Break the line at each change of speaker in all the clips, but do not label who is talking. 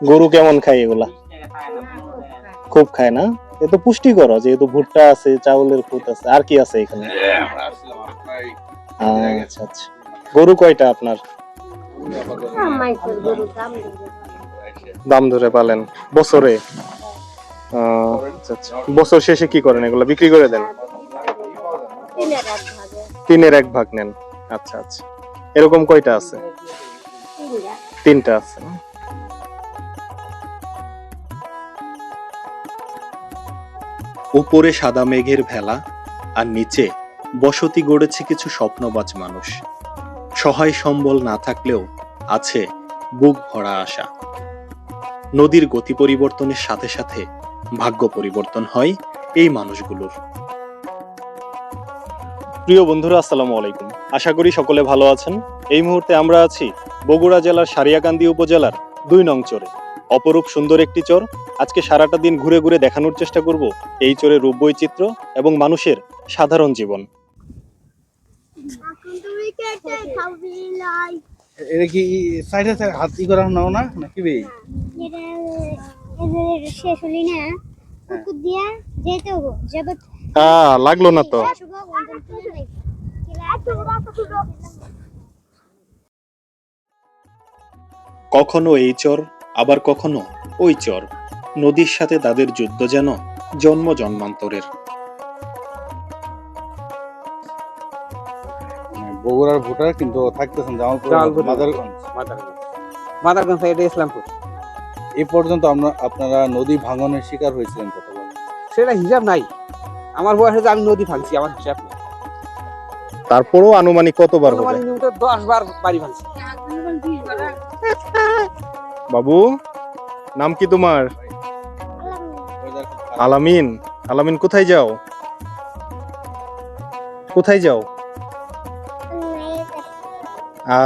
গরু কেমন খায় এগুলা? খুব খায় না? এ তো পুষ্টিকর, যেহেতু ভুট্টা আছে, চাউলের খুদ আছে, আর কি আছে এখানে? আচ্ছা আচ্ছা। গরু কয়টা আপনার? দাম ধরে পালেন। বছরে? আচ্ছা আচ্ছা। বছর শেষে কি করেন এগুলো? বিক্রি করে দেন? তিনের এক ভাগ নেন। আচ্ছা আচ্ছা। এরকম কয়টা আছে? তিনটা আছে
উপরে সাদা মেঘের ভেলা, আর নিচে বসতি গড়েছে কিছু স্বপ্নবাজ মানুষ। সহায় সম্বল না থাকলেও আছে বুক ভরা আশা। নদীর গতি পরিবর্তনের সাথে সাথে ভাগ্য পরিবর্তন হয় এই মানুষগুলোর।
প্রিয় বন্ধুরা, আসসালামু আলাইকুম। আশা করি সকলে ভালো আছেন। এই মুহূর্তে আমরা আছি বগুড়া জেলার সারিয়াকান্দি উপজেলার দুই নং চরে। অপরূপ সুন্দর একটি চর আজকে সারাটা দিন ঘুরে ঘুরে দেখানোর চেষ্টা করব এই চরের রূপ বৈচিত্র্য এবং মানুষের সাধারণ জীবন।
এটা কি সাইডে হাত করা নাও না? নাকি বে?
শেষ হলি না কুকুর দিয়া যেতে হব যাবে
হ্যাঁ লাগল না তো।
কখনো এই চর আবার কখনো ওই চর। নদীর সাথে তাদের যুদ্ধ যেন জন্ম জন্মান্তরের।
মানে বগুড়ার ভোটার কিন্তু থাকতেছেন জামালপুর মাদারগঞ্জ।
মাদারগঞ্জ। এটা ইসলামপুর।
এই পর্যন্ত আমরা আপনারা নদী ভাঙনের শিকার হয়েছিলেন কতবার?
সেটা হিসাব নাই। আমার বয়সে যে আমি নদী ভাঙছি আমার হিসাব নেই।
তারপরও আনুমানিক কতবার হবে?
দশ বার বাড়ি ভাঙছি।
বাবু নাম কি তোমার। আলামিন আলামিন কোথায় যাও? কোথায় যাও?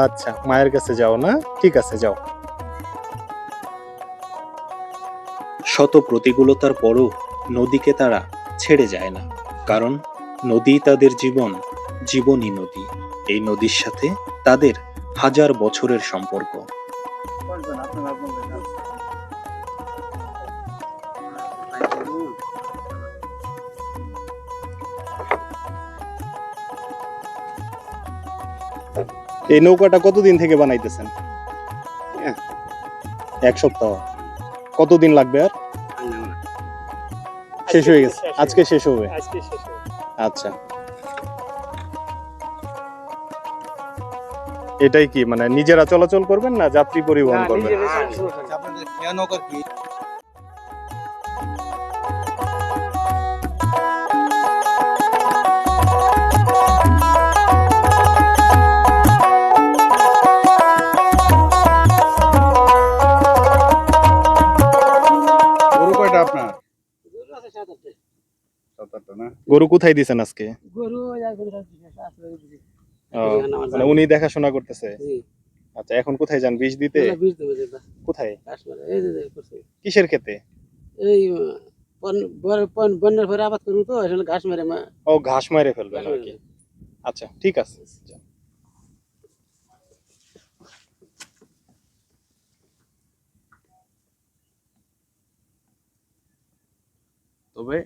আচ্ছা মায়ের কাছে যাও না? ঠিক আছে, যাও।
শত প্রতিকূলতার পরও নদীকে তারা ছেড়ে যায় না, কারণ নদী তাদের জীবন জীবনই নদী। এই নদীর সাথে তাদের হাজার বছরের সম্পর্ক।
এই নৌকাটা কতদিন থেকে বানাইতেছেন? এক সপ্তাহ। কতদিন লাগবে আর? শেষ হয়ে গেছে? আজকে শেষ হবে? আচ্ছা। এটাই কি মানে নিজেরা চলাচল করবেন না যাত্রী পরিবহন করবেন?
গরু
কোথায় দিছেন আজকে?
গরু
মানে উনি দেখাশোনা করতেছে? আচ্ছা এখন কোথায় যান বিষ দিতে? কোথায়? কিসের ক্ষেতে?
এই বন্যার পরে আবাদ করব তো ঘাস মেরে
ও ঘাস মারে ফেলবেন আচ্ছা ঠিক আছে।
তবে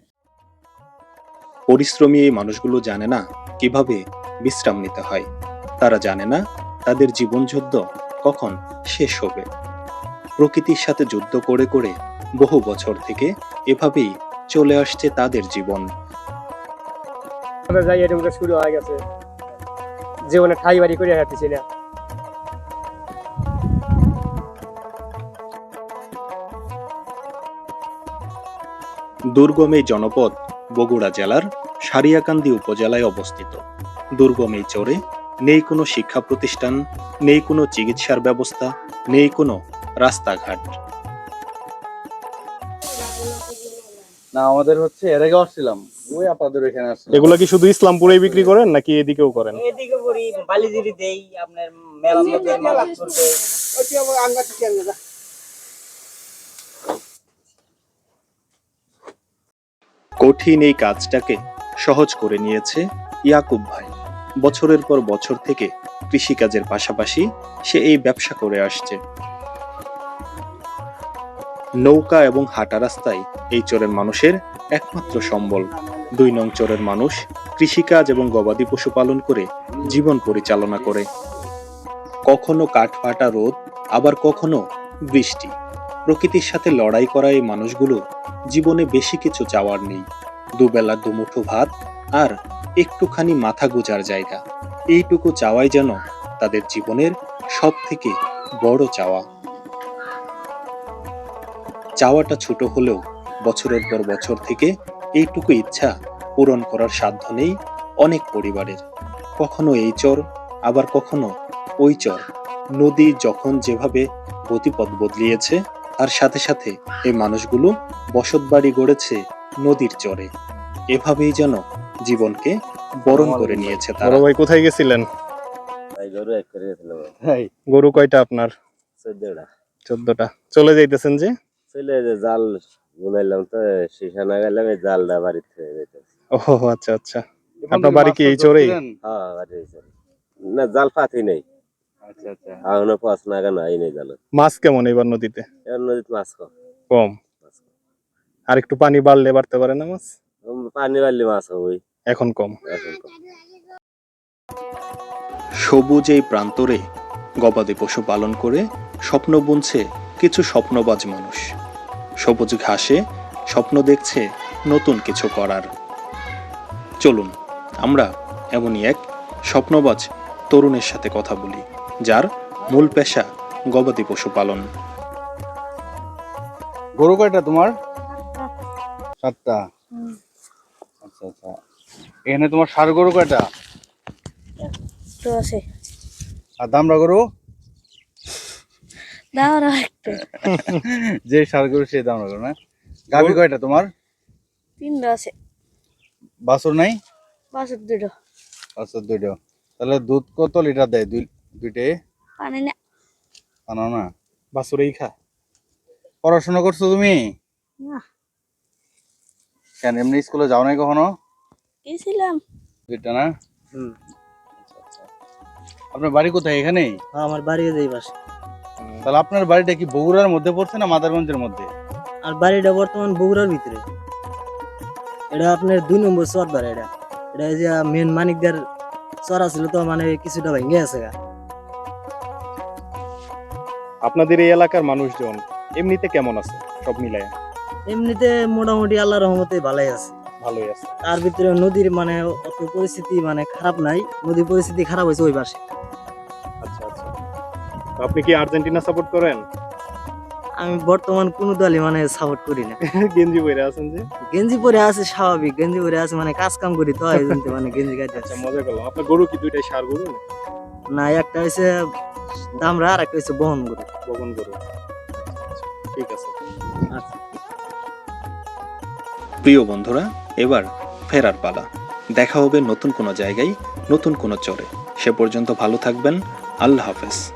পরিশ্রমী এই মানুষগুলো জানে না কীভাবে বিশ্রাম নিতে হয়। তারা জানে না তাদের জীবনযুদ্ধ কখন শেষ হবে। প্রকৃতির সাথে যুদ্ধ করে করে বহু বছর থেকে এভাবেই চলে আসছে তাদের জীবন।
আমরা যাই মধ্যে শুরু হয়ে গেছে। জীবনে ঠাই বাড়ি করে হাঁটতেছি না।
দুর্গম এই জনপদ বগুড়া জেলার সারিয়াকান্দি উপজেলায় অবস্থিত। দুর্গম এই চরে নেই কোনো শিক্ষা প্রতিষ্ঠান নেই কোনো চিকিৎসার ব্যবস্থা নেই কোনো রাস্তাঘাট।
না আমাদের হচ্ছে এর আগে আসছিলাম। ওই আপনাদের এখানে আসছিলাম।
এগুলো কি শুধু ইসলামপুরেই বিক্রি করেন নাকি এদিকেও করেন?
এদিকে করি বালিজিরি দেই আপনার মেলা মেলা
কঠিন এই কাজটাকে সহজ করে নিয়েছে ইয়াকুব ভাই। বছরের পর বছর থেকে কৃষিকাজের পাশাপাশি সে এই ব্যবসা করে আসছে। নৌকা এবং হাঁটা রাস্তায় এই চরের মানুষের একমাত্র সম্বল। দুই নং চরের মানুষ কৃষিকাজ এবং গবাদি পশু পালন করে জীবন পরিচালনা করে। কখনো কাঠফাটা রোদ, আবার কখনো বৃষ্টি। প্রকৃতির সাথে লড়াই করা এই মানুষগুলো জীবনে বেশি কিছু চাওয়ার নেই। দুবেলা দুমুঠো ভাত আর একটুখানি মাথা গোজার জায়গা। এইটুকু চাওয়াই যেন তাদের জীবনের সব থেকে বড় চাওয়া। চাওয়াটা ছোট হলেও বছরের পর বছর থেকে এইটুকু ইচ্ছা পূরণ করার সাধ্য নেই অনেক পরিবারের। কখনো এই চর, আবার কখনো ওই চর। নদী যখন যেভাবে গতিপথ বদলিয়েছে তার সাথে সাথে এই মানুষগুলো বসত বাড়ি গড়েছে নদীর চরে। এভাবেই যেন জীবনকে বরণ করে নিয়েছে তারা।
ভাই কোথায় গেছিলেন?
গরু এক করে গেছিলাম
গরু কয়টা আপনার?
চোদ্দটা।
চোদ্দটা। চলে যাইতেছেন যে?
চলে যে জাল বুনাইলাম তো শিশা না গেলাম এই জালটা বাড়িতে
ও আচ্ছা আচ্ছা। আপনার বাড়ি কি এই চরেই?
হ্যাঁ বাড়ি না জাল পাতি নেই।
আচ্ছা আচ্ছা।
এখনও পাঁচ নাগা নাই নেই জাল
মাছ কেমন এবার নদীতে?
এর নদীতে মাছ কম।
কম? আর একটু পানি বাড়লে বাড়তে পারে না মাছ?
পানি বাড়লে মাছ হবই
এখন কম।
এখন কম।
সবুজ এই প্রান্তরে গবাদি পশু পালন করে স্বপ্ন বুনছে কিছু স্বপ্নবাজ মানুষ। সবুজ ঘাসে স্বপ্ন দেখছে নতুন কিছু করার। চলুন আমরা এমনই এক স্বপ্নবাজ তরুণের সাথে কথা বলি। যার মূল পেশা গবাদি পশু পালন।
গরু কয়টা তোমার? সাতটা। আচ্ছা আচ্ছা। এখানে তোমার ষাড় গরু কয়টা?
তো আছে।
আর দামরা গরু?
না
যে ষাড় গরু সেই দামরা গরু না? গাভি কয়টা তোমার?
তিনটা আছে।
বাছুর নাই?
বাসুর দুটো।
বাছুর দুইটা তাহলে দুধ কত লিটার দেয়? দুই দুইটে।
পানি না
জানো না
বাছুরেই খা।
পড়াশোনা করছ তুমি?
না।
কেন এমনি স্কুলে যাও নাই কখনো?
গেছিলাম।
দুইটা না?
হুম।
আপনার বাড়ি কোথায় এখানেই
আমার বাড়ি এই পাশে।
তাহলে আপনার বাড়িটা কি বগুড়ার মধ্যে পড়ছে না মাদারগঞ্জের মধ্যে?
আর বাড়িটা বর্তমান বগুড়ার ভিতরে। এটা আপনার দুই নম্বর চর বাড়ি এটা। এটা এই যে মেন মানিকদের চর ছিল তো মানে কিছুটা ভেঙে আছে গা।
আপনাদের এই এলাকার মানুষজন এমনিতে কেমন আছে? সব মিলায়?
এমনিতে মোটামুটি আল্লাহ রহমতে ভালোই আছে।
ভালোই আছে।
তার ভিতরে নদীর মানে অত পরিস্থিতি মানে খারাপ নাই। নদীর পরিস্থিতি খারাপ হয়েছে ওই পাশে।
আচ্ছা আচ্ছা। তো আপনি কি আর্জেন্টিনা সাপোর্ট করেন?
আমি বর্তমান কোনো দলই মানে সাপোর্ট করি না।
গেঞ্জি পরে আছেন যে?
গেঞ্জি পরে আছে স্বাভাবিক। গেঞ্জি পরে আছে মানে কাজ কাম করি তো এই জন্য মানে গেঞ্জি গাইতে
আচ্ছা মজা করলাম। আপনার গরু কি দুইটাই সার গরু? না
না একটা হয়েছে দামরা আর একটা হচ্ছে বহন গরু।
বহন গরু। ঠিক আছে।
আচ্ছা
প্রিয় বন্ধুরা এবার ফেরার পালা। দেখা হবে নতুন কোনো জায়গায় নতুন কোনো চরে। সে পর্যন্ত ভালো থাকবেন। আল্লাহ হাফেজ।